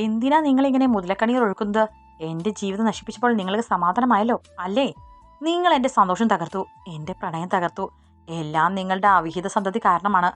എന്തിനാ നിങ്ങൾ ഇങ്ങനെ മുതലക്കണികൾ ഒഴുക്കുന്നത്? എന്റെ ജീവിതം നശിപ്പിച്ചപ്പോൾ നിങ്ങൾക്ക് സമാധാനമായല്ലോ അല്ലേ? നിങ്ങൾ എന്റെ സന്തോഷം തകർത്തു എന്റെ പ്രണയം തകർത്തു. എല്ലാം നിങ്ങളുടെ അവിഹിത സന്തതി കാരണമാണ്.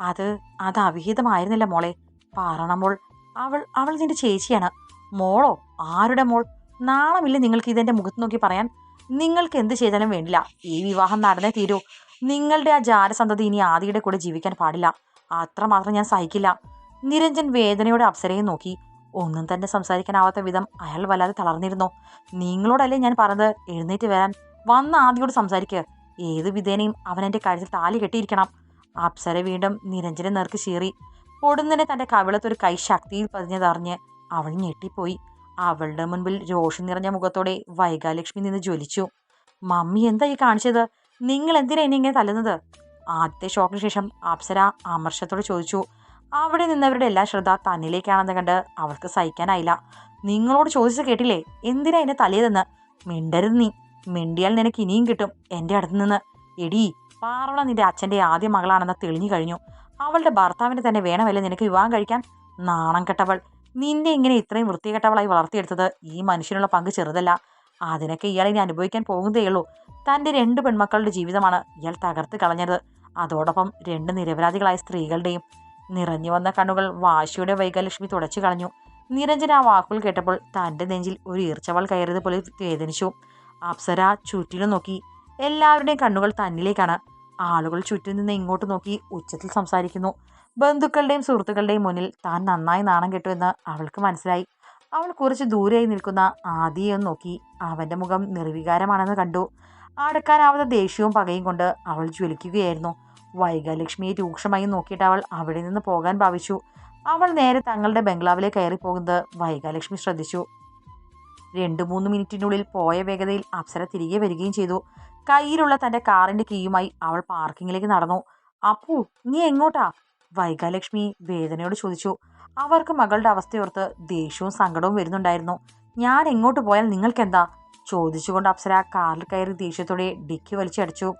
അത് അത് അവിഹിതമായിരുന്നില്ല മോളെ. പാറണമോൾ അവൾ അവൾ നിന്റെ ചേച്ചിയാണ്. മോളോ ആരുടെ മോൾ? നാണമില്ല നിങ്ങൾക്ക് ഇതെന്റെ മുഖത്ത് നോക്കി പറയാൻ? നിങ്ങൾക്ക് എന്ത് ചെയ്താലും വേണ്ടില്ല. ഈ വിവാഹം നടന്നേ തീരൂ. നിങ്ങളുടെ ആ ജാരസന്തതി ഇനി ആദിയുടെ കൂടെ ജീവിക്കാൻ പാടില്ല. അത്രമാത്രം ഞാൻ സഹിക്കില്ല. നിരഞ്ജൻ വേദനയോടെ അപ്സരയെ നോക്കി. ഒന്നും തന്നെ സംസാരിക്കാനാവാത്ത വിധം അയാൾ വല്ലാതെ തളർന്നിരുന്നു. നിങ്ങളോടല്ലേ ഞാൻ പറഞ്ഞത്? എഴുന്നേറ്റ് വരാൻ. വന്ന ആദ്യോട് സംസാരിക്കുക ഏത് വിധേനയും അവൻ എന്റെ കഴുത്തിൽ താലി കെട്ടിയിരിക്കണം. അപ്സര വീണ്ടും നിരഞ്ജന നേർക്ക് ചീറി. പൊടുന്നനെ തന്റെ കവിളത്തൊരു കൈ ശക്തിയിൽ പതിഞ്ഞതറിഞ്ഞ് അവൾ ഞെട്ടിപ്പോയി. അവളുടെ മുൻപിൽ രോഷം നിറഞ്ഞ മുഖത്തോടെ വൈകാലക്ഷ്മി നിന്ന് ജ്വലിച്ചു. മമ്മി എന്താ ഈ കാണിച്ചത്? നിങ്ങൾ എന്തിനാ എന്നെ ഇങ്ങനെ തല്ലുന്നത്? ആദ്യത്തെ ഷോക്കിന് ശേഷം അപ്സര അമർഷത്തോട് ചോദിച്ചു. അവിടെ നിന്നവരുടെ എല്ലാ ശ്രദ്ധ തന്നിലേക്കാണെന്ന് കണ്ട് അവൾക്ക് സഹിക്കാനായില്ല. നിങ്ങളോട് ചോദിച്ചു കേട്ടില്ലേ? എന്തിനാ എന്നെ തലയതെന്ന് മിണ്ടരുത് നീ. മിണ്ടിയാൽ നിനക്ക് ഇനിയും കിട്ടും എന്റെ അടുത്ത് നിന്ന്. എടി പാറവള നിന്റെ അച്ഛന്റെ ആദ്യ മകളാണെന്ന് തെളിഞ്ഞു കഴിഞ്ഞു. അവളുടെ ഭർത്താവിനെ തന്നെ വേണമല്ലേ നിനക്ക് വിവാഹം കഴിക്കാൻ? നാണം കെട്ടവൾ. നിന്നെ ഇങ്ങനെ ഇത്രയും വൃത്തികെട്ടവളായി വളർത്തിയെടുത്തത് ഈ മനുഷ്യനുള്ള പങ്ക് ചെറുതല്ല. അതിനൊക്കെ ഇയാൾ ഇനി അനുഭവിക്കാൻ പോകുന്നതേയുള്ളൂ തന്റെ രണ്ട് പെൺമക്കളുടെ ജീവിതമാണ് ഇയാൾ തകർത്ത് കളഞ്ഞത്. അതോടൊപ്പം രണ്ട് നിരപരാധികളായ സ്ത്രീകളുടെയും നിറഞ്ഞു വന്ന കണ്ണുകൾ വാശിയുടെ വൈകലക്ഷ്മി തുടച്ചു കളഞ്ഞു. നിരഞ്ജൻ ആ വാക്കുകൾ കേട്ടപ്പോൾ തന്റെ നെഞ്ചിൽ ഒരു ഈർച്ചവൾ കയറിയത് പോലെ വേദനിച്ചു. അപ്സര ചുറ്റിലും നോക്കി. എല്ലാവരുടെയും കണ്ണുകൾ തന്നിലേക്കാണ്. ആളുകൾ ചുറ്റും നിന്ന് ഇങ്ങോട്ട് നോക്കി ഉച്ചത്തിൽ സംസാരിക്കുന്നു. ബന്ധുക്കളുടെയും സുഹൃത്തുക്കളുടെയും മുന്നിൽ താൻ നന്നായി നാണം കെട്ടു എന്ന് അവൾക്ക് മനസ്സിലായി. അവൾ കുറച്ച് ദൂരെയായി നിൽക്കുന്ന ആദിയെ നോക്കി. അവന്റെ മുഖം നിർവികാരമാണെന്ന് കണ്ടു. അടക്കാനാവാത്ത ദേഷ്യവും പകയും കൊണ്ട് അവൾ ജ്വലിക്കുകയായിരുന്നു. വൈകലക്ഷ്മിയെ രൂക്ഷമായി നോക്കിയിട്ട് അവൾ അവിടെ നിന്ന് പോകാൻ ഭാവിച്ചു. അവൾ നേരെ തങ്ങളുടെ ബംഗ്ലാവിലെ കയറി പോകുന്നത് വൈകാലക്ഷ്മി ശ്രദ്ധിച്ചു. രണ്ടു മൂന്ന് മിനിറ്റിനുള്ളിൽ പോയ വേഗതയിൽ അപ്സര തിരികെ വരികയും ചെയ്തു. കയ്യിലുള്ള തന്റെ കാറിന്റെ കീയുമായി അവൾ പാർക്കിങ്ങിലേക്ക് നടന്നു. അപ്പു നീ എങ്ങോട്ടാ? വൈകാലക്ഷ്മി വേദനയോട് ചോദിച്ചു. അവർക്ക് മകളുടെ അവസ്ഥയോർത്ത് ദേഷ്യവും സങ്കടവും വരുന്നുണ്ടായിരുന്നു. ഞാൻ എങ്ങോട്ട് പോയാൽ നിങ്ങൾക്കെന്താ? ചോദിച്ചുകൊണ്ട് അപ്സര കാറിൽ കയറി ദേഷ്യത്തോടെ ഡിക്കി വലിച്ചടിച്ചു.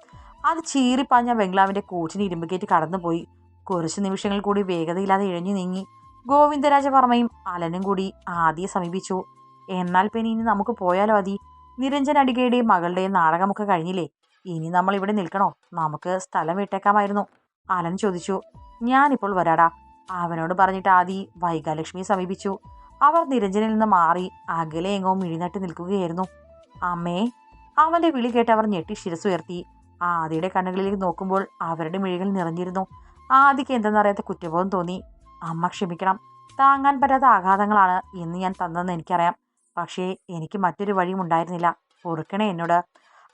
അത് ചീറിപ്പാഞ്ഞ ബംഗ്ലാവിന്റെ കൂറ്റിന് ഇരുമ്പ് കയറ്റി കടന്നുപോയി. കുറച്ച് നിമിഷങ്ങൾ കൂടി വേഗതയില്ലാതെ ഇഴഞ്ഞു നീങ്ങി. ഗോവിന്ദരാജവർമ്മയും അലനും കൂടി ആദ്യം സമീപിച്ചു. എന്നാൽ പിന്നെ ഇനി നമുക്ക് പോയാലോ അതി നിരഞ്ജൻ അടികയുടെയും മകളുടെയും നാടകമൊക്കെ കഴിഞ്ഞില്ലേ? ഇനി നമ്മൾ ഇവിടെ നിൽക്കണോ? നമുക്ക് സ്ഥലം വിട്ടേക്കാമായിരുന്നു. അലൻ ചോദിച്ചു. ഞാനിപ്പോൾ വരാടാ. അവനോട് പറഞ്ഞിട്ട് ആദി വൈകാലക്ഷ്മിയെ സമീപിച്ചു. അവർ നിരഞ്ജനിൽ നിന്ന് മാറി അകലെ എങ്ങോ മിഴിനട്ട് നിൽക്കുകയായിരുന്നു. അമ്മേ അവന്റെ വിളി കേട്ട് അവർ ഞെട്ടി ശിരസുയർത്തി ആദിയുടെ കണ്ണുകളിലേക്ക് നോക്കുമ്പോൾ അവരുടെ മിഴികൾ നിറഞ്ഞിരുന്നു. ആദിക്ക് എന്തെന്നറിയാത്ത കുറ്റബോധം തോന്നി. അമ്മ ക്ഷമിക്കണം. താങ്ങാൻ പറ്റാത്ത ആഘാതങ്ങളാണ് ഇന്ന് ഞാൻ തന്നതെന്ന് എനിക്കറിയാം. പക്ഷേ എനിക്ക് മറ്റൊരു വഴിയും ഉണ്ടായിരുന്നില്ല. പൊറുക്കണേ എന്നോട്.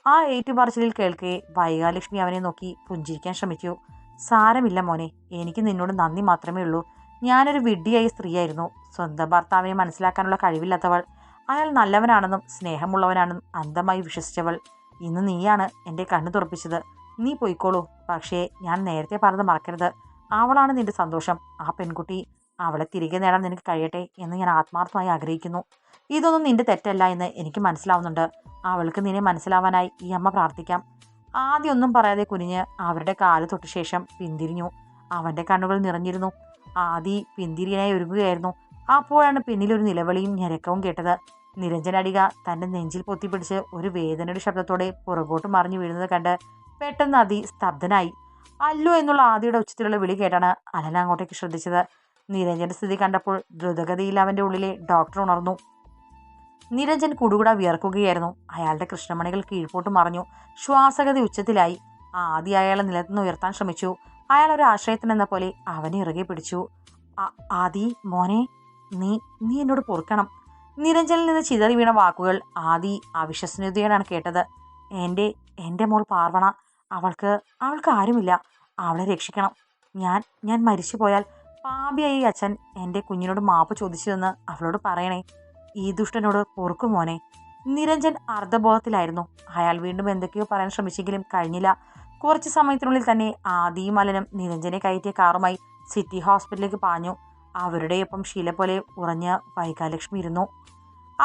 ആ ഏറ്റുപറച്ചിലിൽ കേൾക്കെ വൈകാലക്ഷ്മി അവനെ നോക്കി പുഞ്ചിരിക്കാൻ ശ്രമിച്ചു. സാരമില്ല മോനെ എനിക്ക് നിന്നോട് നന്ദി മാത്രമേ ഉള്ളൂ. ഞാനൊരു വിഡ്ഢിയായ സ്ത്രീയായിരുന്നു. സ്വന്തം ഭർത്താവിനെ മനസ്സിലാക്കാനുള്ള കഴിവില്ലാത്തവൾ. അയാൾ നല്ലവനാണെന്നും സ്നേഹമുള്ളവനാണെന്നും അന്ധമായി വിശ്വസിച്ചവൾ. ഇന്ന് നീയാണ് എന്റെ കണ്ണ് തുറപ്പിച്ചത്. നീ പോയിക്കോളൂ. പക്ഷേ ഞാൻ നേരത്തെ പറഞ്ഞത് മറക്കരുത്. അവളാണ് നിന്റെ സന്തോഷം. ആ പെൺകുട്ടി അവളെ തിരികെ നേടാൻ നിനക്ക് കഴിയട്ടെ എന്ന് ഞാൻ ആത്മാർത്ഥമായി ആഗ്രഹിക്കുന്നു. ഇതൊന്നും നിന്റെ തെറ്റല്ല എന്ന് എനിക്ക് മനസ്സിലാവുന്നുണ്ട്. അവൾക്ക് നിന്നെ മനസ്സിലാവാനായി ഈ അമ്മ പ്രാർത്ഥിക്കാം. ആദ്യമൊന്നും പറയാതെ കുനിഞ്ഞ് അവരുടെ കാൽ തൊട്ട ശേഷം പിന്തിരിഞ്ഞു. അവന്റെ കണ്ണുകൾ നിറഞ്ഞിരുന്നു. ആദി പിന്തിരിയനായി ഒരുങ്ങുകയായിരുന്നു. അപ്പോഴാണ് പിന്നിലൊരു നിലവിളിയും ഞരക്കവും കേട്ടത്. നിരഞ്ജനടിക തന്റെ നെഞ്ചിൽ പൊത്തിപ്പിടിച്ച് ഒരു വേദനയുടെ ശബ്ദത്തോടെ പുറകോട്ട് മറിഞ്ഞു വീഴുന്നത് കണ്ട് പെട്ടെന്ന് അതി സ്തബ്ധനായി. അല്ലു എന്നുള്ള ആദിയുടെ ഉച്ചത്തിലുള്ള വിളി കേട്ടാണ് അലൻ അങ്ങോട്ടേക്ക് ശ്രദ്ധിച്ചത്. നിരഞ്ജന്റെ സ്ഥിതി കണ്ടപ്പോൾ ദ്രുതഗതിയിൽ അവന്റെ ഉള്ളിലെ ഡോക്ടർ ഉണർന്നു. നിരഞ്ജൻ കുടുകുട വിയർക്കുകയായിരുന്നു. അയാളുടെ കൃഷ്ണമണികൾ കീഴ്പോട്ട് മറിഞ്ഞു. ശ്വാസഗതി ഉച്ചത്തിലായി. ആദ്യ അയാളെ നിലത്തുനിന്ന് ഉയർത്താൻ ശ്രമിച്ചു. അയാൾ ഒരു ആശ്രയത്തിനെന്ന പോലെ അവനെ ഇറുകെ പിടിച്ചു. ആദി മോനെ നീ നീ എന്നോട് പൊറുക്കണം. നിരഞ്ജനിൽ നിന്ന് ചിതറി വീണ വാക്കുകൾ ആദി അവിശ്വസനീയതയോടാണ് കേട്ടത്. എന്റെ എന്റെ മോൾ പാർവണ അവൾക്ക് അവൾക്ക് ആരുമില്ല. അവളെ രക്ഷിക്കണം. ഞാൻ ഞാൻ മരിച്ചു പോയാൽ പാപിയായി അച്ഛൻ എന്റെ കുഞ്ഞിനോട് മാപ്പ് ചോദിച്ചതെന്ന് അവളോട് പറയണേ. ഈ ദുഷ്ടനോട് പൊറുക്കും മോനെ. നിരഞ്ജൻ അർദ്ധബോധത്തിലായിരുന്നു. അയാൾ വീണ്ടും എന്തൊക്കെയോ പറയാൻ ശ്രമിച്ചെങ്കിലും കഴിഞ്ഞില്ല. കുറച്ച് സമയത്തിനുള്ളിൽ തന്നെ ആദിയും അലനും നിരഞ്ജനെ കയറ്റിയ കാറുമായി സിറ്റി ഹോസ്പിറ്റലിലേക്ക് പാഞ്ഞു. അവരുടെ ഒപ്പം ശീല പോലെ ഉറഞ്ഞ വൈകാലക്ഷ്മി ഇരുന്നു.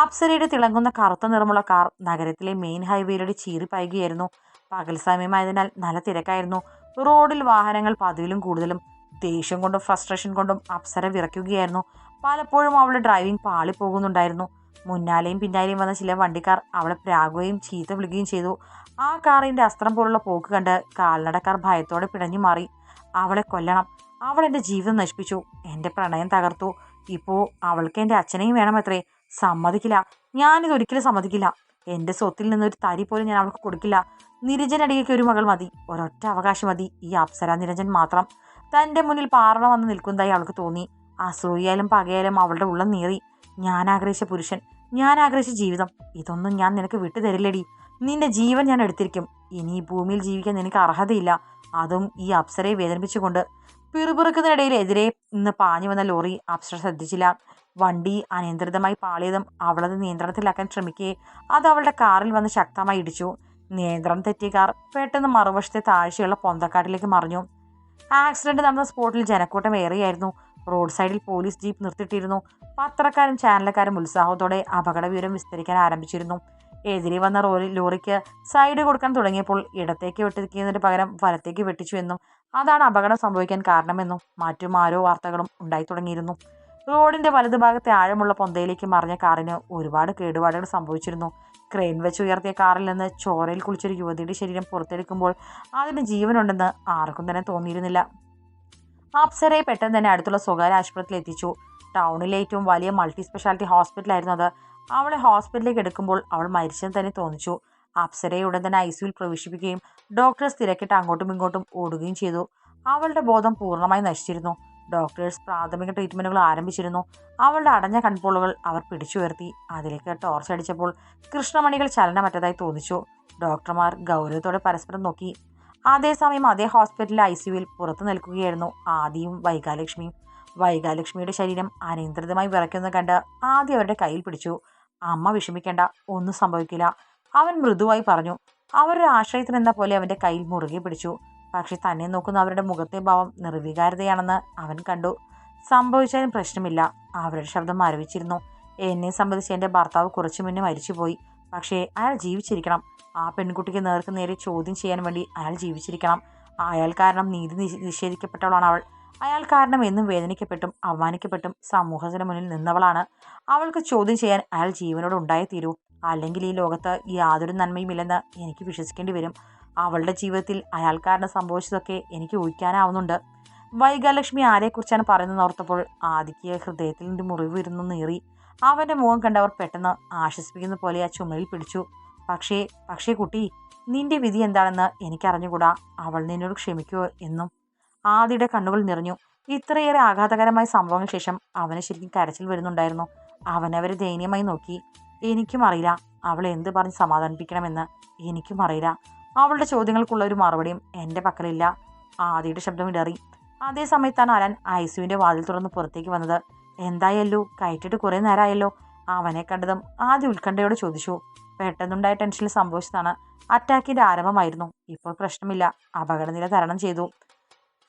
അപ്സരയുടെ തിളങ്ങുന്ന കറുത്ത നിറമുള്ള കാർ നഗരത്തിലെ മെയിൻ ഹൈവേയിലൂടെ ചീറിപ്പായുകയായിരുന്നു പകൽ സമയമായതിനാൽ നല്ല തിരക്കായിരുന്നു. റോഡിൽ വാഹനങ്ങൾ പതിവിലും കൂടുതലും ദേഷ്യം കൊണ്ടും ഫ്രസ്ട്രേഷൻ കൊണ്ടും അപ്സര വിറയ്ക്കുകയായിരുന്നു. പലപ്പോഴും അവളുടെ ഡ്രൈവിംഗ് പാളിപ്പോകുന്നുണ്ടായിരുന്നു. മുന്നാലെയും പിന്നാലെയും വന്ന ചില വണ്ടിക്കാർ അവളെ പ്രാകുകയും ചീത്ത വിളിക്കുകയും ചെയ്തു. ആ കാറിന്റെ അസ്ത്രം പോലുള്ള പോക്ക് കണ്ട് കാൽനടക്കാർ ഭയത്തോടെ പിടഞ്ഞു മാറി. അവളെ കൊല്ലണം. അവൾ എന്റെ ജീവിതം നശിപ്പിച്ചു. എന്റെ പ്രണയം തകർത്തു. ഇപ്പോൾ അവൾക്ക് എന്റെ അച്ഛനെയും വേണമത്രേ. സമ്മതിക്കില്ല. ഞാനിത് ഒരിക്കലും സമ്മതിക്കില്ല. എന്റെ സ്വത്തിൽ നിന്നൊരു തരി പോലും ഞാൻ അവൾക്ക് കൊടുക്കില്ല. നിരഞ്ജനടിയേക്ക് ഒരു മകൾ മതി. ഒരൊറ്റ അവകാശം മതി. ഈ അപ്സര നിരഞ്ജൻ മാത്രം. തന്റെ മുന്നിൽ പാറണ വന്ന് നിൽക്കുന്നതായി അവൾക്ക് തോന്നി. അസൂയാലും പകയാലും അവളുടെ ഉള്ളം നീറി. ഞാൻ ആഗ്രഹിച്ച പുരുഷൻ. ഞാൻ ആഗ്രഹിച്ച ജീവിതം. ഇതൊന്നും ഞാൻ നിനക്ക് വിട്ടു തരില്ലടി നിന്റെ ജീവൻ ഞാൻ എടുത്തിരിക്കും. ഇനി ഈ ഭൂമിയിൽ ജീവിക്കാൻ നിനക്ക് അർഹതയില്ല. അതും ഈ അപ്സരയെ വേദനിപ്പിച്ചുകൊണ്ട്. പിറുപിറുക്കുന്നതിനിടയിൽ എതിരെ നിന്ന് പാഞ്ഞു വന്ന ലോറി അപ്സര ശ്രദ്ധിച്ചില്ല. വണ്ടി അനിയന്ത്രിതമായി പാളിയതും അവളത് നിയന്ത്രണത്തിലാക്കാൻ ശ്രമിക്കുകയെ അത് അവളുടെ കാറിൽ വന്ന് ശക്തമായി ഇടിച്ചു. നിയന്ത്രണം തെറ്റിയ കാർ പെട്ടെന്ന് മറുവശത്തെ താഴ്ചയുള്ള പൊന്തക്കാട്ടിലേക്ക് മറിഞ്ഞു. ആക്സിഡന്റ് നടന്ന സ്പോട്ടിൽ ജനക്കൂട്ടം ഏറെയായിരുന്നു. റോഡ് സൈഡിൽ പോലീസ് ജീപ്പ് നിർത്തിയിട്ടിരുന്നു. പത്രക്കാരും ചാനലക്കാരും ഉത്സാഹത്തോടെ അപകട വിവരം വിസ്തരിക്കാൻ ആരംഭിച്ചിരുന്നു. എതിരെ വന്ന റോറി ലോറിക്ക് സൈഡ് കൊടുക്കാൻ തുടങ്ങിയപ്പോൾ ഇടത്തേക്ക് വെട്ടിക്കുന്നതിന് പകരം വലത്തേക്ക് വെട്ടിച്ചു എന്നും അതാണ് അപകടം സംഭവിക്കാൻ കാരണമെന്നും മറ്റും ആരോ വാർത്തകളും ഉണ്ടായി തുടങ്ങിയിരുന്നു. റോഡിന്റെ വലതുഭാഗത്തെ ആഴമുള്ള പൊന്തയിലേക്ക് മറിഞ്ഞ കാറിന് ഒരുപാട് കേടുപാടുകൾ സംഭവിച്ചിരുന്നു. ക്രെയിൻ വെച്ച് ഉയർത്തിയ കാറിൽ നിന്ന് ചോരയിൽ കുളിച്ചൊരു യുവതിയുടെ ശരീരം പുറത്തെടുക്കുമ്പോൾ അതിന് ജീവനുണ്ടെന്ന് ആർക്കും തന്നെ തോന്നിയിരുന്നില്ല. അപ്സരയെ പെട്ടെന്ന് തന്നെ അടുത്തുള്ള സ്വകാര്യ ആശുപത്രിയിൽ എത്തിച്ചു. ടൗണിലെ ഏറ്റവും വലിയ മൾട്ടി സ്പെഷ്യാലിറ്റി ഹോസ്പിറ്റലായിരുന്നു അത്. അവളെ ഹോസ്പിറ്റലിലേക്ക് എടുക്കുമ്പോൾ അവൾ മരിച്ചെന്ന് തന്നെ തോന്നിച്ചു. അപ്സരയെ ഉടൻ തന്നെ ഐ സിയുയിൽ പ്രവേശിപ്പിക്കുകയും ഡോക്ടേഴ്സ് തിരക്കിട്ട് അങ്ങോട്ടും ഇങ്ങോട്ടും ഓടുകയും ചെയ്തു. അവളുടെ ബോധം പൂർണമായി നശിച്ചിരുന്നു. ഡോക്ടേഴ്സ് പ്രാഥമിക ട്രീറ്റ്മെന്റുകൾ ആരംഭിച്ചിരുന്നു. അവളുടെ അടഞ്ഞ കൺപോളുകൾ അവർ പിടിച്ചുയർത്തി. അതിലേക്ക് ടോർച്ച് അടിച്ചപ്പോൾ കൃഷ്ണമണികൾ ചലനമറ്റതായി തോന്നിച്ചു. ഡോക്ടർമാർ ഗൗരവത്തോടെ പരസ്പരം നോക്കി. അതേസമയം അതേ ഹോസ്പിറ്റലിലെ ഐ സിയുവിൽ പുറത്തു നിൽക്കുകയായിരുന്നു ആദിയും വൈകാലക്ഷ്മിയും. വൈകാലക്ഷ്മിയുടെ ശരീരം അനിയന്ത്രിതമായി വിറയ്ക്കുന്നത് കണ്ട് ആദ്യം അവരുടെ കയ്യിൽ പിടിച്ചു. അമ്മ വിഷമിക്കേണ്ട ഒന്നും സംഭവിക്കില്ല. അവൻ മൃദുവായി പറഞ്ഞു അവരൊരു ആശ്രയത്തിനെന്ന പോലെ അവന്റെ കയ്യിൽ മുറുകെ പിടിച്ചു. പക്ഷെ തന്നെ നോക്കുന്ന അവരുടെ മുഖത്തെ ഭാവം നിർവികാരതയാണെന്ന് അവൻ കണ്ടു. സംഭവിച്ചാലും പ്രശ്നമില്ല. അവരുടെ ശബ്ദം മരവിച്ചിരുന്നു എന്നെ സംബന്ധിച്ച് എന്റെ ഭർത്താവ് കുറച്ചു മുന്നേ മരിച്ചുപോയി. പക്ഷേ അയാൾ ജീവിച്ചിരിക്കണം. ആ പെൺകുട്ടിക്ക് നേർക്ക് നേരെ ചോദ്യം ചെയ്യാൻ വേണ്ടി അയാൾ ജീവിച്ചിരിക്കണം. അയാൾ കാരണം നീതി നിഷേധിക്കപ്പെട്ടവളാണ് അവൾ. അയാൾ കാരണം എന്നും വേദനിക്കപ്പെട്ടും അവമാനിക്കപ്പെട്ടും സമൂഹത്തിന് മുന്നിൽ നിന്നവളാണ്. അവൾക്ക് ചോദ്യം ചെയ്യാൻ അയാൾ ജീവനോട് ഉണ്ടായേ തീരൂ. അല്ലെങ്കിൽ ഈ ലോകത്ത് യാതൊരു നന്മയുമില്ലെന്ന് എനിക്ക് വിശ്വസിക്കേണ്ടി വരും. അവളുടെ ജീവിതത്തിൽ അയാൾ കാരണം സംഭവിച്ചതൊക്കെ എനിക്ക് ഊഹിക്കാനാവുന്നുണ്ട്. വൈകാലക്ഷ്മി ആരെക്കുറിച്ചാണ് പറയുന്നത് ഓർത്തപ്പോൾ ആദിക്ക് ഹൃദയത്തിൽ നിന്ന് മുറിവ് ഇരുന്നു നീറി. അവന്റെ മുഖം കണ്ടവർ പെട്ടെന്ന് ആശ്വസിപ്പിക്കുന്ന പോലെ ആ ചുമലിൽ പിടിച്ചു. പക്ഷേ പക്ഷേ കുട്ടി നിന്റെ വിധി എന്താണെന്ന് എനിക്കറിഞ്ഞുകൂടാ. അവൾ നിന്നോട് ക്ഷമിക്കുമോ എന്നും ആദിയുടെ കണ്ണുകൾ നിറഞ്ഞു. ഇത്രയേറെ ആഘാതകരമായ സംഭവങ്ങൾ ശേഷം അവന് ശരിക്കും കരച്ചിൽ വരുന്നുണ്ടായിരുന്നു. അവനവരെ ദയനീയമായി നോക്കി. എനിക്കും അറിയില്ല. അവളെ എന്ത് പറഞ്ഞ് സമാധാനിപ്പിക്കണമെന്ന് എനിക്കും അറിയില്ല. അവളുടെ ചോദ്യങ്ങൾക്കുള്ള ഒരു മറുപടിയും എന്റെ പക്കലില്ല. ആദിയുടെ ശബ്ദം ഇടറി. അതേ സമയത്താണ് അലൻ ഐസുവിന്റെ വാതിൽ തുറന്ന് പുറത്തേക്ക് വന്നത്. എന്തായല്ലോ? കയറ്റിട്ട് കുറേ നേരമായല്ലോ അവനെ കണ്ടതും ആദ്യ ഉത്കണ്ഠയോട് ചോദിച്ചു. പെട്ടെന്നുണ്ടായ ടെൻഷനിൽ സംഭവിച്ചതാണ്. അറ്റാക്കിന്റെ ആരംഭമായിരുന്നു. ഇപ്പോൾ പ്രശ്നമില്ല. അപകടനില തരണം ചെയ്തു.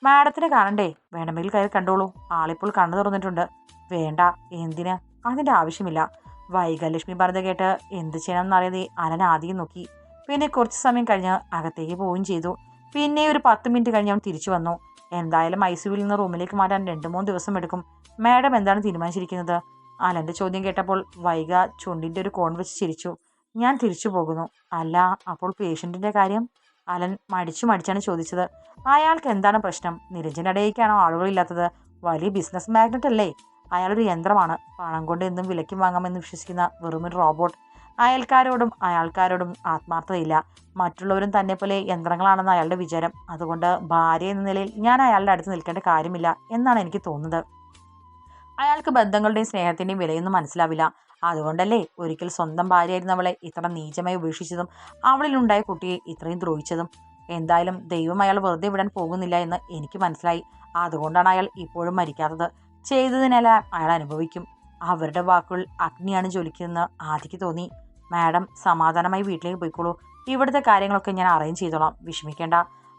മാഡത്തിനെ കാണണ്ടേ? വേണമെങ്കിൽ കയറി കണ്ടോളൂ. ആളിപ്പോൾ കണ്ണു തുറന്നിട്ടുണ്ട്. വേണ്ട എന്തിന്? അതിന്റെ ആവശ്യമില്ല. വൈകലക്ഷ്മി പറഞ്ഞത് കേട്ട് എന്ത് ചെയ്യണമെന്നറിയാതെ അലൻ ആദ്യം നോക്കി. പിന്നെ കുറച്ച് സമയം കഴിഞ്ഞ് അകത്തേക്ക് പോവുകയും ചെയ്തു. പിന്നെ ഒരു പത്ത് മിനിറ്റ് കഴിഞ്ഞ് അവൻ തിരിച്ചു വന്നു. എന്തായാലും ഐ സിയുവിൽ നിന്ന് റൂമിലേക്ക് മാറ്റാൻ രണ്ട് മൂന്ന് ദിവസം എടുക്കും. മാഡം എന്താണ് തീരുമാനിച്ചിരിക്കുന്നത്? അലന്റെ ചോദ്യം കേട്ടപ്പോൾ വൈക ചുണ്ടിന്റെ ഒരു കോൺ വെച്ച് ചിരിച്ചു. ഞാൻ തിരിച്ചു പോകുന്നു. അല്ല അപ്പോൾ പേഷ്യന്റിന്റെ കാര്യം? അലൻ മടിച്ചു മടിച്ചാണ് ചോദിച്ചത്. അയാൾക്ക് എന്താണ് പ്രശ്നം? നിരഞ്ജന്റെ ഇടയിലേക്കാണോ ആളുകളില്ലാത്തത്? വലിയ ബിസിനസ് മാഗ്നറ്റ് അല്ലേ? അയാളൊരു യന്ത്രമാണ്. പണം കൊണ്ട് എന്തും വിലയ്ക്ക് വാങ്ങാമെന്ന് വിശ്വസിക്കുന്ന വെറുമൊരു റോബോട്ട് അയാൾക്കാരോടും അയാൾക്കാരോടും ആത്മാർത്ഥതയില്ല. മറ്റുള്ളവരും തന്നെ പോലെ യന്ത്രങ്ങളാണെന്ന് അയാളുടെ വിചാരം. അതുകൊണ്ട് ഭാര്യ എന്ന നിലയിൽ ഞാൻ അയാളുടെ അടുത്ത് നിൽക്കേണ്ട കാര്യമില്ല എന്നാണ് എനിക്ക് തോന്നുന്നത്. അയാൾക്ക് ബന്ധങ്ങളുടെയും സ്നേഹത്തിന്റെയും വിലയൊന്നും മനസ്സിലാവില്ല. അതുകൊണ്ടല്ലേ ഒരിക്കൽ സ്വന്തം ഭാര്യയായിരുന്നവളെ ഇത്ര നീചമായി ഉപേക്ഷിച്ചതും അവളിലുണ്ടായ കുട്ടിയെ ഇത്രയും ദ്രോഹിച്ചതും. എന്തായാലും ദൈവം അയാൾ വെറുതെ വിടാൻ പോകുന്നില്ല എന്ന് എനിക്ക് മനസ്സിലായി. അതുകൊണ്ടാണ് അയാൾ ഇപ്പോഴും മരിക്കാത്തത്. ചെയ്തതിനെല്ലാം അയാൾ അനുഭവിക്കും. അവരുടെ വാക്കുകൾ അഗ്നിയാണ് ജ്വലിക്കുന്നതെന്ന് ആദ്യക്ക് തോന്നി. മാഡം സമാധാനമായി വീട്ടിലേക്ക് പോയിക്കോളൂ. ഇവിടുത്തെ കാര്യങ്ങളൊക്കെ ഞാൻ അറേഞ്ച് ചെയ്തോളാം. വിഷമിക്കേണ്ട.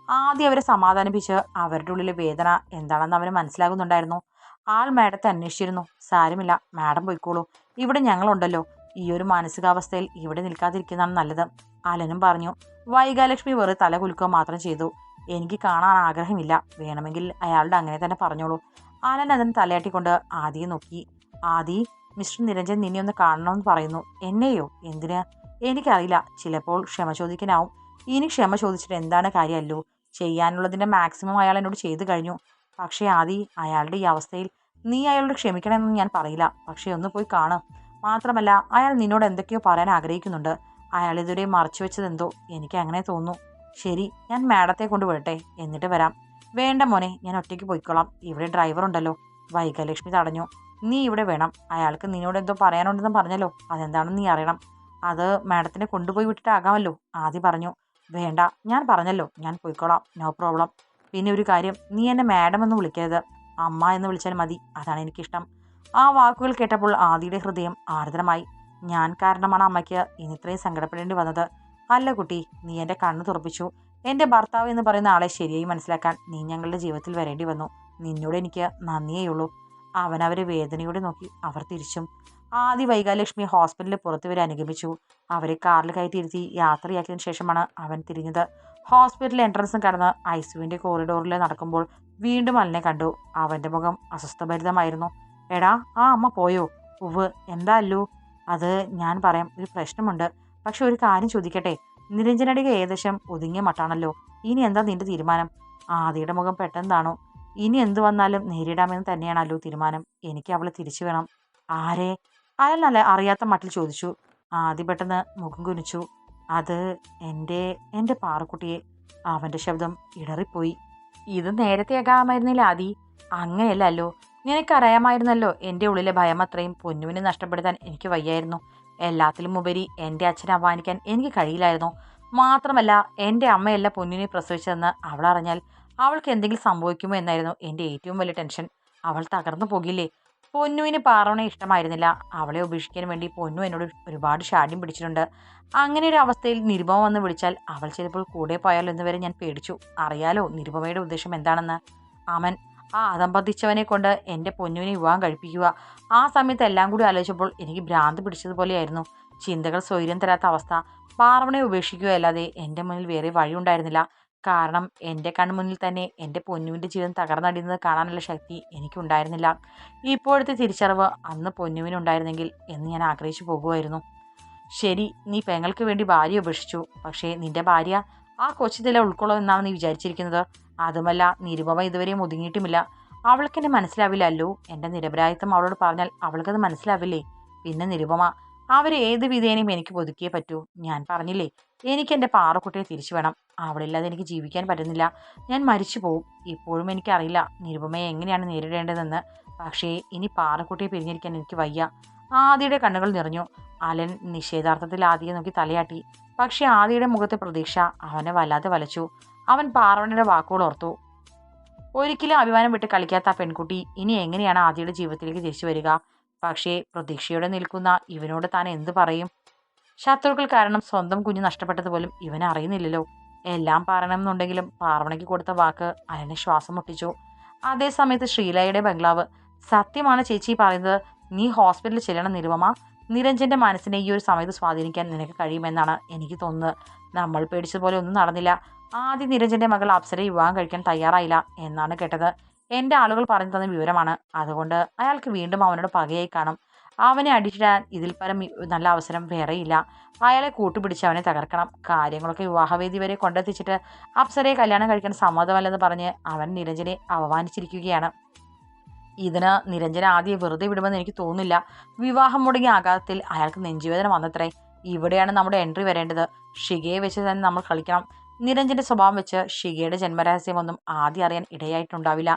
ആദ്യം അവരെ സമാധാനിപ്പിച്ച് അവരുടെ ഉള്ളിലെ വേദന എന്താണെന്ന് അവന് മനസ്സിലാകുന്നുണ്ടായിരുന്നു. ആൾ മാഡത്തെ അന്വേഷിച്ചിരുന്നു. സാരമില്ല മാഡം പോയിക്കോളൂ. ഇവിടെ ഞങ്ങളുണ്ടല്ലോ. ഈ ഒരു മാനസികാവസ്ഥയിൽ ഇവിടെ നിൽക്കാതിരിക്കുന്നതാണ് നല്ലത്. അലനും പറഞ്ഞു വൈകാലക്ഷ്മി വെറുതെ തല കുലുക്കുക മാത്രം ചെയ്തു. എനിക്ക് കാണാൻ ആഗ്രഹമില്ല. വേണമെങ്കിൽ അയാളുടെ അങ്ങനെ തന്നെ പറഞ്ഞോളൂ. ആലൻ അതിന് തലയാട്ടിക്കൊണ്ട് ആദിയെ നോക്കി. ആദി മിസ്റ്റർ നിരഞ്ജൻ നിന്നെ ഒന്ന് കാണണമെന്ന് പറയുന്നു. എന്നെയോ? എന്തിന്? എനിക്കറിയില്ല. ചിലപ്പോൾ ക്ഷമ ചോദിക്കാനാവും. ഇനി ക്ഷമ ചോദിച്ചിട്ട് എന്താണ് കാര്യമല്ലോ? ചെയ്യാനുള്ളതിന്റെ മാക്സിമം അയാൾ എന്നോട് ചെയ്തു കഴിഞ്ഞു. പക്ഷേ ആദി അയാളുടെ ഈ അവസ്ഥയിൽ നീ അയാളോട് ക്ഷമിക്കണമെന്ന് ഞാൻ പറയില്ല. പക്ഷേ ഒന്ന് പോയി കാണ്. മാത്രമല്ല അയാൾ നിന്നോട് എന്തൊക്കെയോ പറയാൻ ആഗ്രഹിക്കുന്നുണ്ട്. അയാൾ ഇതുവരെ മറച്ചു വെച്ചതെന്തോ എനിക്ക് അങ്ങനെ തോന്നുന്നു. ശരി ഞാൻ മാഡത്തെ കൊണ്ട് വിടട്ടെ. എന്നിട്ട് വരാം. വേണ്ട മോനെ ഞാൻ ഒറ്റയ്ക്ക് പോയിക്കോളാം. ഇവിടെ ഡ്രൈവർ ഉണ്ടല്ലോ. വൈകലക്ഷ്മി തടഞ്ഞു. നീ ഇവിടെ വേണം. അയാൾക്ക് നിന്നോട് എന്തോ പറയാനുണ്ടെന്ന് പറഞ്ഞല്ലോ. അതെന്താണെന്ന് നീ അറിയണം. അത് മാഡത്തിനെ കൊണ്ടുപോയി വിട്ടിട്ടാകാമല്ലോ. ആദ്യം പറഞ്ഞു. വേണ്ട ഞാൻ പറഞ്ഞല്ലോ. ഞാൻ പോയിക്കോളാം. No problem. പിന്നെ ഒരു കാര്യം നീ എന്നെ മാഡം എന്ന് വിളിക്കരുത്. അമ്മ എന്ന് വിളിച്ചാൽ മതി. അതാണ് എനിക്കിഷ്ടം. ആ വാക്കുകൾ കേട്ടപ്പോൾ ആദിയുടെ ഹൃദയം ആർദ്രമായി. ഞാൻ കാരണമാണ് അമ്മയ്ക്ക് ഇനി ഇത്രയും സങ്കടപ്പെടേണ്ടി വന്നത്. അല്ല കുട്ടി നീ എന്റെ കണ്ണ് തുറപ്പിച്ചു. എന്റെ ഭർത്താവ് എന്ന് പറയുന്ന ആളെ ശരിയായി മനസ്സിലാക്കാൻ നീ ഞങ്ങളുടെ ജീവിതത്തിൽ വരേണ്ടി വന്നു. നിന്നോട് എനിക്ക് നന്ദിയേയുള്ളൂ. അവനവരെ വേദനയോടെ നോക്കി അവർ തിരിച്ചും. ആദ്യ വൈകാലക്ഷ്മി ഹോസ്പിറ്റലിൽ പുറത്തുവരെ അനുഗമിച്ചു. അവരെ കാറിൽ കയറ്റിയിരുത്തി യാത്രയാക്കിയതിനു ശേഷമാണ് അവൻ തിരിഞ്ഞത്. ഹോസ്പിറ്റൽ എൻട്രൻസും കടന്ന് ഐ സിയുവിന്റെ കോറിഡോറിൽ നടക്കുമ്പോൾ വീണ്ടും അലിനെ കണ്ടു. അവന്റെ മുഖം അസ്വസ്ഥഭരിതമായിരുന്നു. എടാ ആ അമ്മ പോയോ? ഉവ് എന്താ അല്ലു? അത് ഞാൻ പറയാം ഒരു പ്രശ്നമുണ്ട്. പക്ഷെ ഒരു കാര്യം ചോദിക്കട്ടെ? നിരഞ്ജനടിക ഏകദേശം ഒതുങ്ങിയ മട്ടാണല്ലോ. ഇനി എന്താ നിന്റെ തീരുമാനം? ആദിയുടെ മുഖം പെട്ടെന്നാണോ. ഇനി എന്തു വന്നാലും നേരിടാമെന്ന് തന്നെയാണല്ലോ തീരുമാനം. എനിക്ക് അവളെ തിരിച്ചു വേണം. ആരെ? അയാൾ അറിയാത്ത മട്ടിൽ ചോദിച്ചു. ആദ്യ പെട്ടെന്ന് മുഖം കുനിച്ചു. അത് എന്റെ എന്റെ പാറക്കുട്ടിയെ അവന്റെ ശബ്ദം ഇടറിപ്പോയി ഇത് നേരത്തെ ആകാമായിരുന്നില്ല ആദി. അങ്ങനെയല്ലല്ലോ. നിനക്കറിയാമായിരുന്നല്ലോ എന്റെ ഉള്ളിലെ ഭയം അത്രയും പൊന്നുവിനെ നഷ്ടപ്പെടുത്താൻ എനിക്ക് വയ്യായിരുന്നു. എല്ലാത്തിലും ഉപരി എന്റെ അച്ഛനെ അപമാനിക്കാൻ എനിക്ക് കഴിയില്ലായിരുന്നു. മാത്രമല്ല എന്റെ അമ്മയല്ല പൊന്നിനെ പ്രസവിച്ചതെന്ന് അവൾ അറിഞ്ഞാൽ അവൾക്ക് എന്തെങ്കിലും സംഭവിക്കുമോ എന്നായിരുന്നു എന്റെ ഏറ്റവും വലിയ ടെൻഷൻ. അവൾ തകർന്നു പോകില്ലേ? പൊന്നുവിന് പാറവണെ ഇഷ്ടമായിരുന്നില്ല. അവളെ ഉപേക്ഷിക്കാൻ വേണ്ടി പൊന്നു എന്നോട് ഒരുപാട് ഷാഠ്യം പിടിച്ചിട്ടുണ്ട്. അങ്ങനെ ഒരു അവസ്ഥയിൽ നിരുപമ വന്ന് വിളിച്ചാൽ അവൾ ചിലപ്പോൾ കൂടെ പോയാലോ എന്ന് വരെ ഞാൻ പേടിച്ചു. അറിയാലോ നിരുപമയുടെ ഉദ്ദേശം എന്താണെന്ന്? അവൻ ആ അതമ്പതിച്ചവനെ കൊണ്ട് എന്റെ പൊന്നുവിനെ വിവാഹം കഴിപ്പിക്കുക. ആ സമയത്ത് എല്ലാം കൂടി ആലോചിച്ചപ്പോൾ എനിക്ക് ഭ്രാന്ത് പിടിച്ചതുപോലെയായിരുന്നു. ചിന്തകൾ സ്വൈര്യം തരാത്ത അവസ്ഥ. പാർവണെ ഉപേക്ഷിക്കുകയല്ലാതെ എന്റെ മുന്നിൽ വേറെ വഴിയുണ്ടായിരുന്നില്ല. കാരണം എന്റെ കൺമുന്നിൽ തന്നെ എന്റെ പൊന്നുവിന്റെ ജീവിതം തകർന്നടിയുന്നത് കാണാനുള്ള ശക്തി എനിക്കുണ്ടായിരുന്നില്ല. ഇപ്പോഴത്തെ തിരിച്ചറിവ് അന്ന് പൊന്നുവിനുണ്ടായിരുന്നെങ്കിൽ എന്ന് ഞാൻ ആഗ്രഹിച്ചു പോകുമായിരുന്നു. ശരി നീ പെങ്ങൾക്ക് വേണ്ടി ഭാര്യ ഉപേക്ഷിച്ചു. പക്ഷേ നിന്റെ ഭാര്യ ആ കൊച്ചുതില ഉൾക്കൊള്ളും എന്നാണ് നീ വിചാരിച്ചിരിക്കുന്നത്. അതുമല്ല നിരുപമ ഇതുവരെയും ഒതുങ്ങിയിട്ടുമില്ല. അവൾക്കെന്നെ മനസ്സിലാവില്ലല്ലോ. എന്റെ നിരപരാധിത്വം അവളോട് പറഞ്ഞാൽ അവൾക്കത് മനസ്സിലാവില്ലേ? പിന്നെ നിരുപമ അവർ ഏത് വിധേനയും എനിക്ക് പുതുക്കിയേ പറ്റൂ. ഞാൻ പറഞ്ഞില്ലേ എനിക്ക് എന്റെ പാറക്കുട്ടിയെ തിരിച്ചു വേണം. അവളില്ലാതെ എനിക്ക് ജീവിക്കാൻ പറ്റുന്നില്ല. ഞാൻ മരിച്ചു പോവും. ഇപ്പോഴും എനിക്കറിയില്ല നിരുപമയെ എങ്ങനെയാണ് നേരിടേണ്ടതെന്ന്. പക്ഷേ ഇനി പാറക്കുട്ടിയെ പിരിഞ്ഞിരിക്കാൻ എനിക്ക് വയ്യ. ആദിയുടെ കണ്ണുകൾ നിറഞ്ഞു. അലൻ നിഷേധാർത്ഥത്തിൽ ആദിയെ നോക്കി തലയാട്ടി. പക്ഷേ ആദിയുടെ മുഖത്തെ പ്രതീക്ഷ. അവനെ വല്ലാതെ വലച്ചു. അവൻ പാർവണിയുടെ വാക്കുകൾ ഓർത്തു. ഒരിക്കലും അഭിമാനം വിട്ട് കളിക്കാത്ത ആ പെൺകുട്ടി ഇനി എങ്ങനെയാണ് ആദിയുടെ ജീവിതത്തിലേക്ക് തിരിച്ചു വരിക? പക്ഷേ പ്രതീക്ഷയോടെ നിൽക്കുന്ന ഇവനോട് താൻ എന്ത് പറയും? ശത്രുക്കൾ കാരണം സ്വന്തം കുഞ്ഞ് നഷ്ടപ്പെട്ടതുപോലും ഇവൻ അറിയുന്നില്ലല്ലോ. എല്ലാം പറയണമെന്നുണ്ടെങ്കിലും പാർവണയ്ക്ക് കൊടുത്ത വാക്ക് അലനെ ശ്വാസം മുട്ടിച്ചു. അതേസമയത്ത് ശ്രീലയുടെ ബംഗ്ലാവ് സത്യമാണ് ചേച്ചി പറയുന്നത്. നീ ഹോസ്പിറ്റലിൽ ചെല്ലണം നിരുപമ. നിരഞ്ജന്റെ മനസ്സിനെ ഈ ഒരു സമയത്ത് സ്വാധീനിക്കാൻ നിനക്ക് കഴിയുമെന്നാണ് എനിക്ക് തോന്നുന്നത്. നമ്മൾ പേടിച്ചതുപോലെ ഒന്നും നടന്നില്ല. ആദ്യം നിരഞ്ജന്റെ മകൾ അപ്സരെ വിവാഹം കഴിക്കാൻ തയ്യാറായില്ല എന്നാണ് കേട്ടത്. എന്റെ ആളുകൾ പറഞ്ഞു തന്ന വിവരമാണ്. അതുകൊണ്ട് അയാൾക്ക് വീണ്ടും അവനോട് പകയായി കാണും. അവനെ അടിച്ചിടാൻ ഇതിൽ പരം നല്ല അവസരം വേറെയില്ല അയാളെ കൂട്ടുപിടിച്ച് അവനെ തകർക്കണം. കാര്യങ്ങളൊക്കെ വിവാഹവേദി വരെ കൊണ്ടെത്തിച്ചിട്ട് അപ്സരയെ കല്യാണം കഴിക്കാൻ സമ്മതമല്ലെന്ന് പറഞ്ഞ് അവൻ നിരഞ്ജനെ അവമാനിച്ചിരിക്കുകയാണ് ഇതിന് നിരഞ്ജന ആദ്യം വെറുതെ വിടുമെന്ന് എനിക്ക് തോന്നുന്നില്ല. വിവാഹം മുടങ്ങിയ ആഘാതത്തിൽ അയാൾക്ക് നെഞ്ചുവേദന വന്നത്രേ. ഇവിടെയാണ് നമ്മുടെ എൻട്രി വരേണ്ടത്. ഷിഗയെ വെച്ച് തന്നെ നമ്മൾ കളിക്കണം. നിരഞ്ജന്റെ സ്വഭാവം വെച്ച് ഷിഗയുടെ ജന്മരഹസ്യമൊന്നും ആദ്യം അറിയാൻ ഇടയായിട്ടുണ്ടാവില്ല.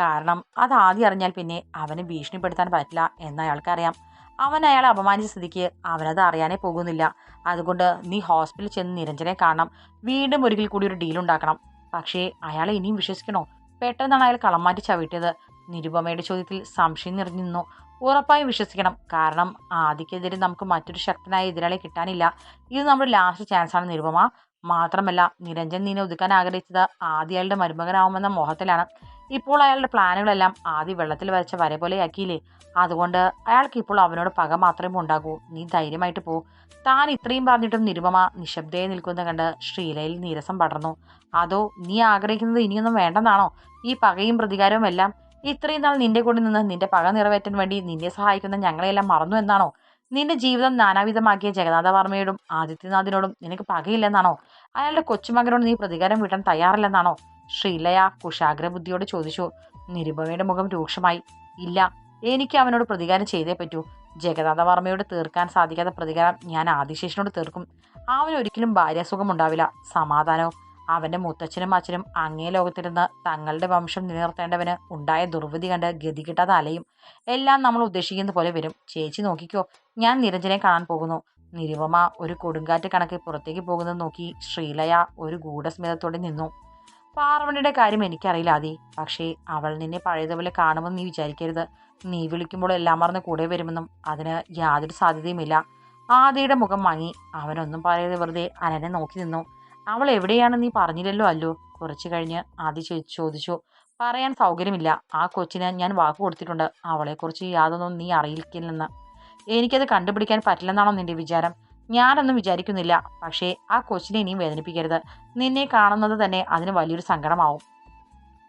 കാരണം അത് ആദ്യം അറിഞ്ഞാൽ പിന്നെ അവനെ ഭീഷണിപ്പെടുത്താൻ പറ്റില്ല എന്ന് അയാൾക്കറിയാം. അവൻ അയാളെ അപമാനിച്ച സ്ഥിതിക്ക് അവനത് അറിയാനേ പോകുന്നില്ല. അതുകൊണ്ട് നീ ഹോസ്പിറ്റലിൽ ചെന്ന് നിരഞ്ജനെ കാണണം. വീണ്ടും ഒരിക്കൽ കൂടി ഒരു ഡീൽ ഉണ്ടാക്കണം. പക്ഷേ അയാളെ ഇനിയും വിശ്വസിക്കണോ? പെട്ടെന്നാണ് അയാൾ കളം മാറ്റി ചവിട്ടിയത്. നിരുപമയുടെ ചോദ്യത്തിൽ സംശയം നിറഞ്ഞു നിന്നു. ഉറപ്പായും വിശ്വസിക്കണം. കാരണം ആദിക്കെതിരെ നമുക്ക് മറ്റൊരു ശക്തനായ എതിരാളി കിട്ടാനില്ല. ഇത് നമ്മുടെ ലാസ്റ്റ് ചാൻസാണ് നിരുപമ. മാത്രമല്ല നിരഞ്ജൻ നിന്നെ ഒതുക്കാൻ ആഗ്രഹിച്ചത് ആദ്യ അയാളുടെ മരുമകനാവുമെന്ന മോഹത്തിലാണ്. ഇപ്പോൾ അയാളുടെ പ്ലാനുകളെല്ലാം ആദ്യം വെള്ളത്തിൽ വരച്ച വര പോലെയാക്കിയില്ലേ അതുകൊണ്ട് അയാൾക്ക് ഇപ്പോൾ അവനോട് പക മാത്രമേ ഉണ്ടാകൂ. നീ ധൈര്യമായിട്ട് പോ. താൻ ഇത്രയും പറഞ്ഞിട്ടും നിരുപമ നിശബ്ദയെ നിൽക്കുന്ന കണ്ട് ശ്രീലയിൽ നീരസം പടർന്നു. അതോ നീ ആഗ്രഹിക്കുന്നത് ഇനിയൊന്നും വേണ്ടെന്നാണോ? ഈ പകയും പ്രതികാരവും എല്ലാം ഇത്രയും നാൾ നിന്റെ കൂടെ നിന്ന് നിന്റെ പക നിറവേറ്റാൻ വേണ്ടി നിന്നെ സഹായിക്കുന്ന ഞങ്ങളെയെല്ലാം മറന്നു എന്നാണോ? നിന്റെ ജീവിതം നാനാവിധമാക്കിയ ജഗന്നാഥ വർമ്മയോടും ആദിത്യനാഥിനോടും നിനക്ക് പകയില്ലെന്നാണോ? അയാളുടെ കൊച്ചുമകനോട് നീ പ്രതികാരം വീട്ടാൻ തയ്യാറില്ലെന്നാണോ? ശ്രീലയ കുശാഗ്രബുദ്ധിയോട് ചോദിച്ചു. നിരുപമയുടെ മുഖം രൂക്ഷമായി. ഇല്ല എനിക്ക് അവനോട് പ്രതികാരം ചെയ്തേ പറ്റൂ. ജഗന്നാഥവർമ്മയോട് തീർക്കാൻ സാധിക്കാത്ത പ്രതികാരം ഞാൻ ആദിശേഷനോട് തീർക്കും. അവനൊരിക്കലും ഭാര്യാസുഖം ഉണ്ടാവില്ല. സമാധാനവും അവന്റെ മുത്തച്ഛനും അച്ഛനും അങ്ങേ ലോകത്തിരുന്ന് തങ്ങളുടെ വംശം നിലനിർത്തേണ്ടവന് ഉണ്ടായ ദുർവിധി കണ്ട് ഗതി കിട്ടാതെ അലയും. എല്ലാം നമ്മൾ ഉദ്ദേശിക്കുന്ന പോലെ വരും. ചേച്ചി നോക്കിക്കോ ഞാൻ നിരഞ്ജനെ കാണാൻ പോകുന്നു. നിരുപമ ഒരു കൊടുങ്കാറ്റ് കണക്ക് പുറത്തേക്ക് പോകുന്നത് നോക്കി ശ്രീലയ ഒരു ഗൂഢസ്മിതത്തോടെ നിന്നു. പാർവണിയുടെ കാര്യം എനിക്കറിയില്ല ആദി. പക്ഷേ അവൾ നിന്നെ പഴയതുപോലെ കാണുമെന്ന് നീ വിചാരിക്കരുത്. നീ വിളിക്കുമ്പോൾ എല്ലാം മറന്ന് കൂടെ വരുമെന്നും അതിന് യാതൊരു സാധ്യതയുമില്ല. ആദിയുടെ മുഖം മങ്ങി. അവനൊന്നും പറയാതെ വെറുതെ അനനെ നോക്കി നിന്നു. അവൾ എവിടെയാണ് നീ പറഞ്ഞില്ലല്ലോ അല്ലോ? കുറച്ചു കഴിഞ്ഞ് ആദി ചോദിച്ചു. പറയാൻ സൗകര്യമില്ല. ആ കൊച്ചിന് ഞാൻ വാക്ക് കൊടുത്തിട്ടുണ്ട്. അവളെക്കുറിച്ച് യാതൊന്നും നീ അറിയിക്കില്ലെന്ന്. എനിക്കത് കണ്ടുപിടിക്കാൻ പറ്റില്ലെന്നാണോ നിന്റെ വിചാരം? ഞാനൊന്നും വിചാരിക്കുന്നില്ല. പക്ഷേ ആ കൊച്ചിനെ ഇനിയും വേദനിപ്പിക്കരുത്. നിന്നെ കാണുന്നത് തന്നെ അതിന് വലിയൊരു സങ്കടമാവും.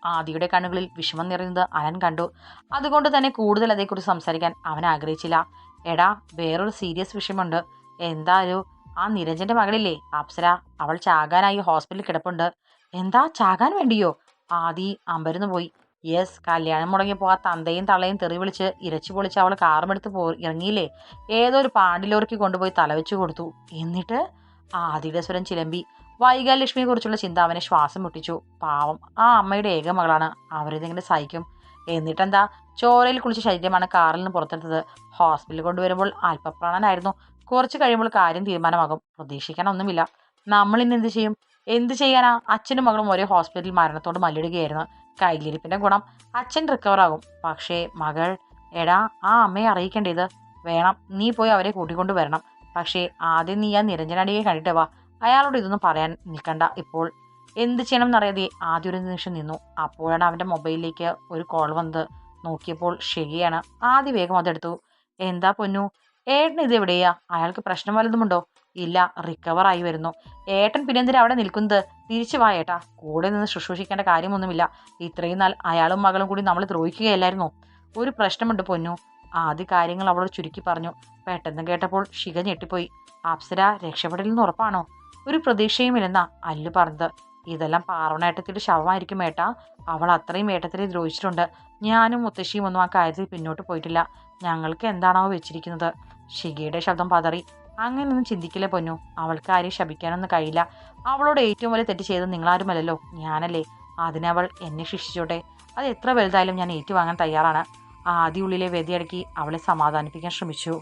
ആദിയുടെ കണ്ണുകളിൽ വിഷമം നിറയുന്നത് അനൻ കണ്ടു. അതുകൊണ്ട് തന്നെ കൂടുതൽ അതേക്കുറിച്ച് സംസാരിക്കാൻ അവൻ ആഗ്രഹിച്ചില്ല. എടാ വേറൊരു സീരിയസ് വിഷയമുണ്ട് എന്തായാലും ആ നിരഞ്ജന്റെ മകളില്ലേ? അപ്സര അവൾ ചാകാനായി ഹോസ്പിറ്റലിൽ കിടപ്പുണ്ട്. എന്താ ചാകാൻ വേണ്ടിയോ? ആദി അമ്പരന്ന് പോയി യെസ് കല്യാണം മുടങ്ങിയപ്പോൾ ആ തന്തയും തള്ളയും തെറി വിളിച്ച് ഇരച്ചു പൊളിച്ച് അവൾ കാറുമെടുത്ത് പോ ഇറങ്ങിയില്ലേ? ഏതോ ഒരു പാണ്ടിലോർക്ക് കൊണ്ടുപോയി തലവെച്ചു കൊടുത്തു. എന്നിട്ട് ആദിയുടെ സ്വരം ചിലമ്പി. വൈകാലക്ഷ്മിയെ കുറിച്ചുള്ള ചിന്ത അവനെ ശ്വാസം മുട്ടിച്ചു. പാവം. ആ അമ്മയുടെ ഏക മകളാണ്. അവരിതെങ്ങനെ സഹിക്കും? എന്നിട്ടെന്താ? ചോരയിൽ കുളിച്ച ശരീരമാണ് കാറിൽ നിന്ന് പുറത്തെടുത്തത്. ഹോസ്പിറ്റലിൽ കൊണ്ടുവരുമ്പോൾ അല്പപ്രാണനായിരുന്നു. കുറച്ച് കഴിയുമ്പോൾ കാര്യം തീരുമാനമാകും. പ്രതീക്ഷിക്കാനൊന്നുമില്ല നമ്മൾ ഇന്ന് എന്ത് ചെയ്യും? എന്ത് ചെയ്യാനാ? അച്ഛനും മകളും ഒരേ ഹോസ്പിറ്റലിൽ മരണത്തോട് മല്ലിടുകയായിരുന്നു. കയ്യിലിരിപ്പിന്റെ ഗുണം അച്ഛൻ റിക്കവർ ആകും. പക്ഷേ മകൾ എടാ ആ അമ്മയെ അറിയിക്കേണ്ടത് വേണം നീ പോയി അവരെ കൂട്ടിക്കൊണ്ട് വരണം. പക്ഷേ ആദ്യം നീ ആ നിരഞ്ജനടിയെ കണ്ടിട്ട് വാ. അയാളോട് ഇതൊന്നും പറയാൻ നിൽക്കണ്ട ഇപ്പോൾ. എന്ത് ചെയ്യണം എന്നറിയാതെ ആദ്യ ഒരു നിമിഷം നിന്നു. അപ്പോഴാണ് അവന്റെ മൊബൈലിലേക്ക് ഒരു കോൾ വന്നത്. നോക്കിയപ്പോൾ ശരിയാണ് ആദ്യ വേഗം അതെടുത്തു. എന്താ പൊന്നു? ഏട്ടൻ ഇത് എവിടെയാ? അയാൾക്ക് പ്രശ്നം വല്ലതുമുണ്ടോ ഇല്ല റിക്കവർ ആയി വരുന്നു. ഏട്ടൻ പിന്നെന്തിനാ അവിടെ നിൽക്കുന്നത്? തിരിച്ചു വാ ഏട്ടാ. കൂടെ നിന്ന് ശുശ്രൂഷിക്കേണ്ട കാര്യമൊന്നുമില്ല. ഇത്രയും നാൾ അയാളും മകളും കൂടി നമ്മൾ ദ്രോഹിക്കുകയല്ലായിരുന്നു? ഒരു പ്രശ്നമുണ്ട് പൊന്നു. ആദ്യ കാര്യങ്ങൾ അവളോട് ചുരുക്കി പറഞ്ഞു. പെട്ടെന്ന് കേട്ടപ്പോൾ ശിഖ ഞെട്ടിപ്പോയി. അപ്സര രക്ഷപ്പെടലെന്ന് ഉറപ്പാണോ? ഒരു പ്രതീക്ഷയുമില്ലെന്നാ അല്ലു പറഞ്ഞത്. ഇതെല്ലാം പാറവണേട്ടത്തിന്റെ ശവമായിരിക്കും ഏട്ടാ. അവൾ അത്രയും ഏട്ടത്തിനെ ദ്രോഹിച്ചിട്ടുണ്ട്. ഞാനും മുത്തശ്ശിയും ഒന്നും ആ കാര്യത്തിൽ പിന്നോട്ട് പോയിട്ടില്ല. ഞങ്ങൾക്ക് എന്താണോ വെച്ചിരിക്കുന്നത്? ഷിഗയുടെ ശബ്ദം പതറി. അങ്ങനെയൊന്നും ചിന്തിക്കില്ല പൊന്നു? അവൾക്ക് ആരെയും ശപിക്കാനൊന്നും കഴിയില്ല. അവളോട് ഏറ്റവും വലിയ തെറ്റ് ചെയ്തത് നിങ്ങളാരുമല്ലല്ലോ? ഞാനല്ലേ. അതിനവൾ എന്നെ ശിക്ഷിച്ചോട്ടെ. അത് എത്ര വലുതായാലും ഞാൻ ഏറ്റുവാങ്ങാൻ തയ്യാറാണ്. ആദ്യ ഉള്ളിലെ വ്യതിയടക്കി അവളെ സമാധാനിപ്പിക്കാൻ ശ്രമിച്ചു.